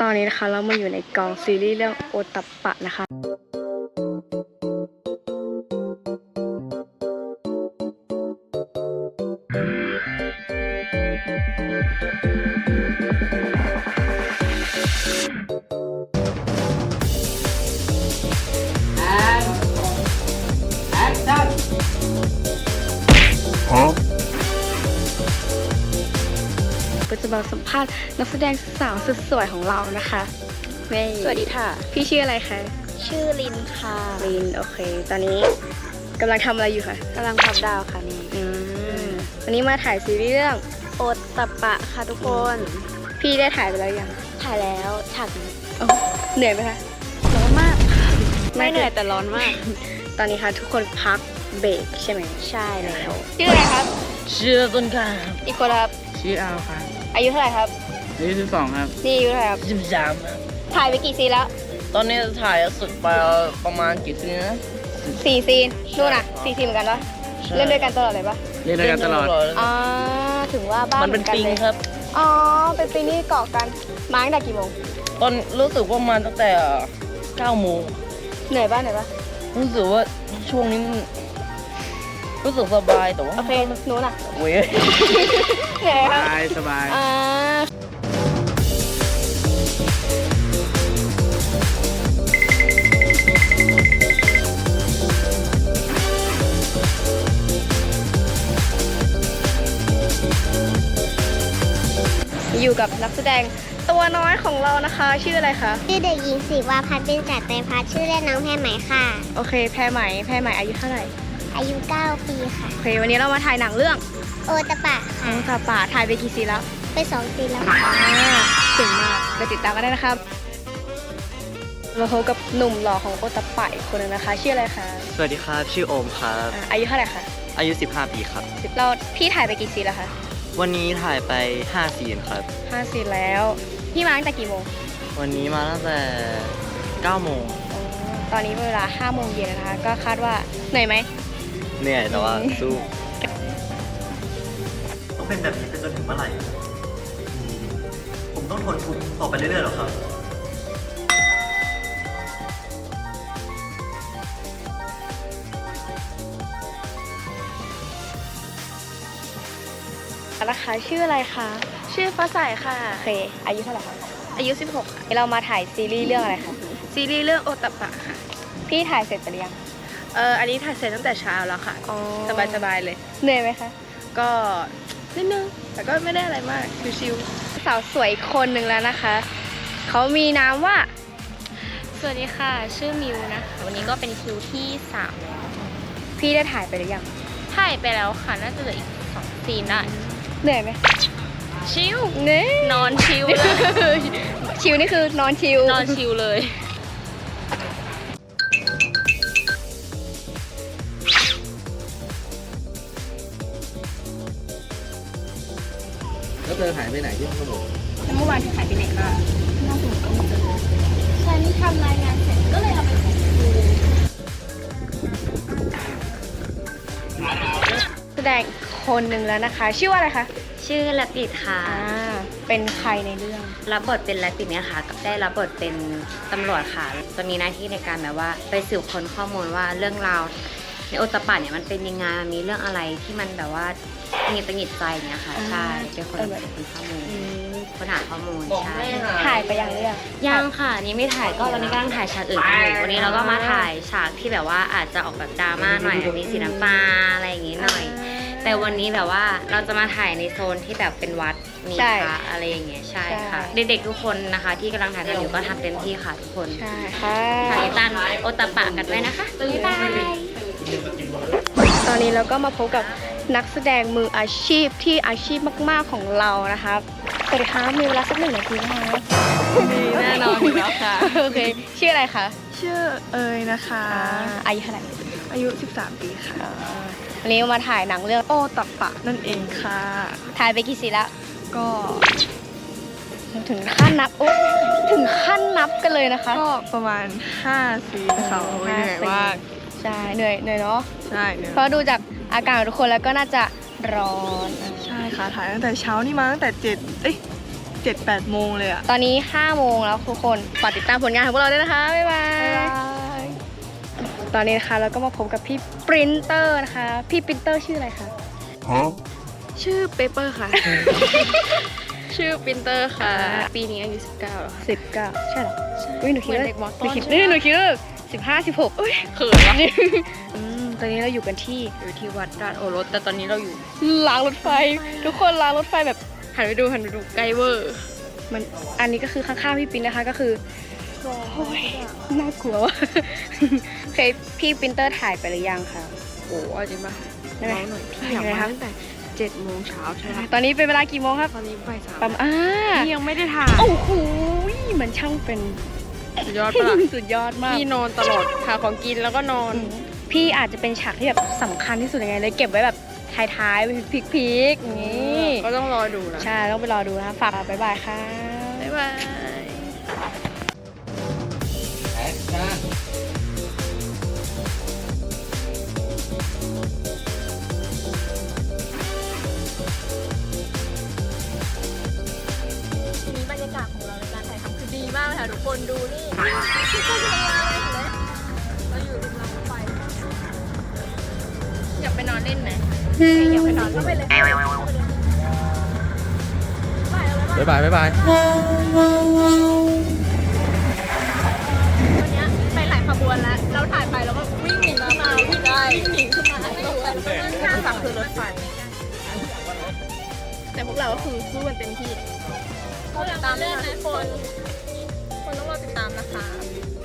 ตอนนี้นะคะเรามาอยู่ในกองซีรีส์เรื่องโอตัปปะนะคะ ก็จะมาสัมภาษณ์นักแสดงสาวสุดสวยของเรานะคะนี่สวัสดีค่ะ พี่ชื่ออะไรคะ ชื่อลินค่ะลินโอเค ตอนนี้กำลังทำอะไรอยู่คะกำลังพับดาวค่ะนี่อืมวันนี้มาถ่ายซีรีส์เรื่องโอตตะปะค่ะทุกคน พี่ได้ถ่ายไปแล้วยัง ถ่ายแล้วฉากนี้โอ้เหนื่อยไหมคะ ร้อนมากไม่ไม่เหนื่อยแต่ร้อนมาก ตอนนี้ค่ะทุกคนพักเบรกใช่ไหม ใช่แล้ว ชื่ออะไรครับ ชื่อต้นกล้าครับอีกคนครับ ชื่ออาวครับ อายุเท่าไหร่ครับอายุสิบสองครับนี่อายุเท่าไหร่ครับ สิบสามครับถ่ายไปกี่ซีนแล้ว ตอนนี้ถ่ายสุดไปประมาณกี่ซีนนะ สี่ซีนนู่นน่ะสี่ซีนเหมือนกันปะใช่ เล่นด้วยกันตลอดเลยปะเล่นด้วยกันตลอด อ่าถึงว่าบ้านมันเป็นหอกัปิงลยครับ อ๋อ เป็นปีนี่เกาะกัน มาตั้งแต่กี่โมง ตอนรู้สึกว่ามาตั้งแต่เก้าโมงเหนื่อยป่ะเหนื่อยป่ะรู้สึกว่าช่วงนี้มัน รู้สึกสบายแต่ว่าโอเคหนูน่ะเว้ยเหนื่อยครับสบายสบายอ่าอยู่กับนักแสดงตัวน้อยของเรานะคะ ชื่ออะไรคะชื่อเด็กหญิงศิวาพัฒน์เป็นจัดไตรพัฒน์ชื่อเล่นน้องแพรไหมค่ะ โอเค แพรไหมแพรไหมอายุเท่าไหร่ อายุ 9 ปีค่ะ โอเค วันนี้เรามาถ่ายหนังเรื่องโอตะปะค่ะ น้องตาป่าถ่ายไปกี่ซีนแล้วไปสองปีแล้วอ่าเก่งมากไปติดตามกันได้นะครับมาพบกับหนุ่มหล่อของโอตาปะอีกคนหนึงนะคะ ชื่ออะไรคะสวัสดีครับ ชื่อโอมครับ อ่าอายุเท่าไหร่คะอายุ 15 ปีครับสิบเราพี่ถ่ายไปกี่ซีนแล้วคะวันนี้ถ่ายไป 5 ซีนครับ ห้าซีนแล้ว พี่มาตั้งแต่กี่โมงวันนี้มาตั้งแต่9โมง อ๋อตอนนี้เวลาห้าโมงเย็นแล้วนะคะ ก็คาดว่าเหนื่อยไหม เหนื่อยแต่ว่าอืมสู้ต้องเป็นแบบนี้ไปจนถึงเมื่อไหร่ผมต้องทนทุกข์ต่อไปเรื่อยๆหรอครับ นะคะชื่ออะไรคะชื่อฟ้าใสค่ะ โอเค อายุเท่าไหร่คะอายุ 16ค่ะเรามาถ่ายซีรีส์เรื่องอะไรคะซีรีส์เรื่องโอตตะปะค่ะ พี่ถ่ายเสร็จไปหรือยัง เอออันนี้ถ่ายเสร็จตั้งแต่เช้าแล้วค่ะ อ๋อสบายสบายๆเลย เหนื่อยไหมคะ ก็นิดนึง แต่ก็ไม่ได้อะไรมาก ชิวสาวสวยอีกคนหนึ่งแล้วนะคะ เขามีนามว่าๆสวัสดีค่ะ ชื่อมิวนะคะ วันนี้ก็เป็นคิวที่3แล้วพี่ได้ถ่ายไปหรือยัง ถ่ายไปแล้วค่ะ น่าจะเหลืออีกสองซีนได้เหนื่อยไหมชิวเน่นอนชิวเลย ชิวนี่คือนอนชิวนอนชิวเลย เธอหายไปไหนที่เขาบอกเมื่อวานที่ถ่ายไปไหนมาฉันทำรายงานเสร็จก็เลยเอาไปส่งครูแสดงคนหนึ่งแล้วนะคะ ชื่อว่าอะไรคะชื่อละติดค่ะ อ่าเป็นใครในเรื่อง รับบทเป็นละติดเนี่ยค่ะได้รับบทเป็นตำรวจค่ะ จะมีหน้าที่ในการแบบว่า ไปสืบค้นข้อมูลว่าเรื่องราว ในโอตปาเนี่ยมันเป็นยังไงมันมีเรื่องอะไรที่มันแบบว่าหงิดตังหงิดใจเนี่ยค่ะอ่าใช่เป็นคนเออแบบสืบค้นข้อมูลอืมค้นหาข้อมูลใช่ ถ่ายไปยังเรื่อง ยังค่ะนี่ไม่ถ่ายก็ตอนนี้กำลังถ่ายฉากอื่นอยู่วันนี้เราก็มาถ่ายฉากที่แบบว่าอาจจะออกแบบดราม่าหน่อยมีสีน้ำตาอะไรอย่างงี้หน่อย แต่วันนี้แบบว่าเราจะมาถ่ายในโซนที่แบบเป็นวัดมีใช่พระอะไรอย่างเงี้ยใช่ค่ะใช่เด็กๆทุกคนนะคะ ที่กำลังถ่ายกันอยู่ก็ทำเต็มที่ค่ะทุกคนใช่ค่ะถ่ายตามโอตาปะกันไว้นะคะบ๊ายบาย ตอนนี้เราก็มาพบกับนักแสดงมืออาชีพที่อาชีพมาก ๆ ของเรานะคะสวัสดีค่ะมีเวลาสักหนึ่งนาทีไหมคะแน่นอนอยู่แล้วค่ะ โอเค ชื่ออะไรคะ ชื่อเอยนะคะอ่าอายุเท่าไหร่ อายุ 13 ปีค่ะ วันนี้มาถ่ายหนังเรื่องโอตับปะนั่นเองค่ะ ถ่ายไปกี่ซีนแล้วก็ ถึงขั้นนับโอ้ถึงขั้นนับกันเลยนะคะ ก็ประมาณ 5 ซีนค่ะโอ้ยเหนื่อยมาก ใช่เหนื่อยเหนื่อยเนาะใช่เหนื่อยเพราะดูจากอาการของทุกคนแล้วก็น่าจะร้อนอะใช่ค่ะถ่ายตั้งแต่เช้านี่มาตั้งแต่เจ็ดเอ้ย7-8โมงเลยอะตอนนี้5โมงแล้วทุกคนฝากติดตามผลงานของพวกเราด้วยนะคะบ๊ายบายตอนนี้นะคะเราก็มาพบกับพี่ปรินเตอร์นะคะ พี่ปรินเตอร์ชื่ออะไรคะชื่อเปเปอร์ค่ะ ชื่อปรินเตอร์ค่ะ ปีนี้อายุ19แล้วค่ะสิบเก้าใช่เหรออุ้ยหนูคิดเหมืว่าอนเด็กมต้นหนูคิดใช่นี่ปะหนูคิดว่า สิบห้าสิบหกอุ้ยเขินวะอืมตอนนี้เราอยู่กันที่อยู่ที่วัดราชโอรส แต่ตอนนี้เราอยู่รางรถไฟ ทุกคนรางรถไฟแบบหันไปดูหันไปดูไกลเวอร์มันอันนี้ก็คือข้างๆพี่ปินนะคะก็คือโอ้ยน่ากลัวว่ะเคยพี่ปรินเตอร์ถ่ายไปหรือยังคะโอ้เอาจริงปะได้ไหมเมาหน่อยพี่อยากได้ไหมมาครับตั้งแต่เจ็ดโมงเช้าใช่ไหมตอนนี้เป็นเวลากี่โมงครับ ตอนนี้บ่ายสามประมาณอ่าพี่ยังไม่ได้ถ่าย โอ้โหมันช่างเป็น สุดยอดปะล่ะ สุดยอดมาก พี่นอนตลอดหาของกินแล้วก็นอน พี่อาจจะเป็นฉากที่แบบสำคัญที่สุดยังไงเลยเก็บไว้แบบท้ายๆไว้พีคๆอย่างนี้ ก็ต้องรอดูนะ ใช่ต้องไปรอดูนะคะฝากบ๊ายบายค่ะ บ๊ายบาย ค่ะทุกคนดูนี่ที่ก็อยู่ตรงนั้นเลยเห็นไหมเราอยู่ริมรางรถไฟอยากไปนอนเล่นไหมอยากไปนอนก็ไปเลยบ๊ายบายบ๊ายบายวันเนี้ยไปหลายขบวนแล้ว เราถ่ายไปแล้วก็วิ่งหนีมามาวิ่งได้หนีขึ้นมาให้ดูกันข้างฝั่งคือรถไฟแต่พวกเราก็คือสู้กันเต็มที่รอติดตามด้วยนะทุกคน คนต้องรอติดตามนะคะ